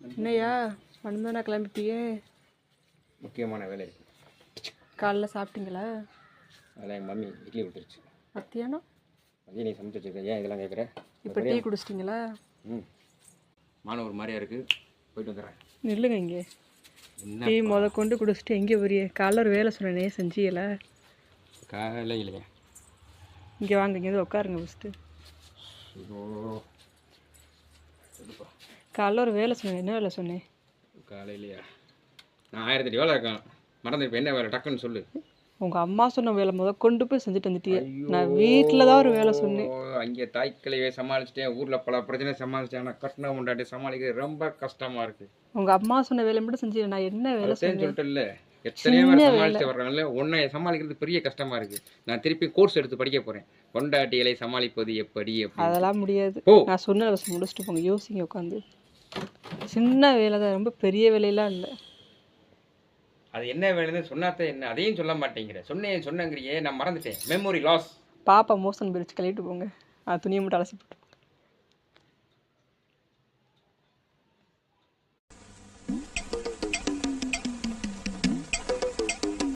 என்னையா? வந்தோன்னா கிளம்பிட்டியே? முக்கியமான வேலை இருக்கு. காலைல சாப்பிட்டீங்களா? அதில் எங்கள் மம்மி இட்லி விட்டுருச்சு மத்தியானம்? மதியம் நீ சமைச்சு வச்சிருக்க ஏன் இதெல்லாம் கேட்குற? இப்போ டீ குடிச்சிட்டிங்களா? ம். மானம் ஒரு மாதிரியா இருக்குது போயிட்டு வந்துடுறேன். நில்லுங்க இங்கே. டீ முத கொண்டு குடிச்சிட்டு எங்கே போறிய? காலைல ஒரு வேலை சொன்னேனே செஞ்சியல? காலையிலையா இங்கே வாங்க இங்கே உட்காருங்க ஃபஸ்ட்டு சரிப்பா காலைல ஒரு வேலை சொன்னேன். என்ன வேலை சொன்னேன்? காலையிலையா? நான் ஆயிரத்தி எட்டு வேலை இருக்கேன். மறந்து இப்போ என்ன வேலை? டக்குன்னு சொல்லு. உங்கள் அம்மா சொன்ன வேலை முத கொண்டு போய் செஞ்சுட்டு வந்துட்டியே. நான் வீட்டில் தான் ஒரு வேலை சொன்னேன். அங்கே தாய்க்கிளையை சமாளிச்சிட்டேன். ஊரில் பல பிரச்சனை சமாளிச்சேன் ஆனால் கட்டின முண்டாட்டி சமாளிக்கிறது ரொம்ப கஷ்டமாக இருக்குது உங்கள் அம்மா சொன்ன வேலை மட்டும் செஞ்சு நான் என்ன வேலை சொல்லிட்டு இல்லை எத்தனையோ பேர் சமாளிச்சு வர்றாங்கல்ல உன்னை சமாளிக்கிறது பெரிய கஷ்டமா இருக்கு. நான் திருப்பி கோர்ஸ் எடுத்து படிக்க போறேன். பொண்டாட்டிகளை சமாளிப்பது எப்படி அதெல்லாம் முடியாது. நான் சொன்ன முடிச்சுட்டு போங்க. யோசிங்க உட்காந்து சின்ன வேலை தான் ரொம்ப பெரிய வேலையெல்லாம் இல்லை. அது என்ன வேணும்னு சொன்னாத்த என்ன அதையும் சொல்ல மாட்டேங்கிற. சொன்னேன் சொன்னங்கிறியே நான் மறந்துட்டேன். மெமரி லாஸ் பாப்பா மோசன் பிரிச்சு கழுவிட்டு போங்க. அது துணியை மட்டும் அலசி போட்டு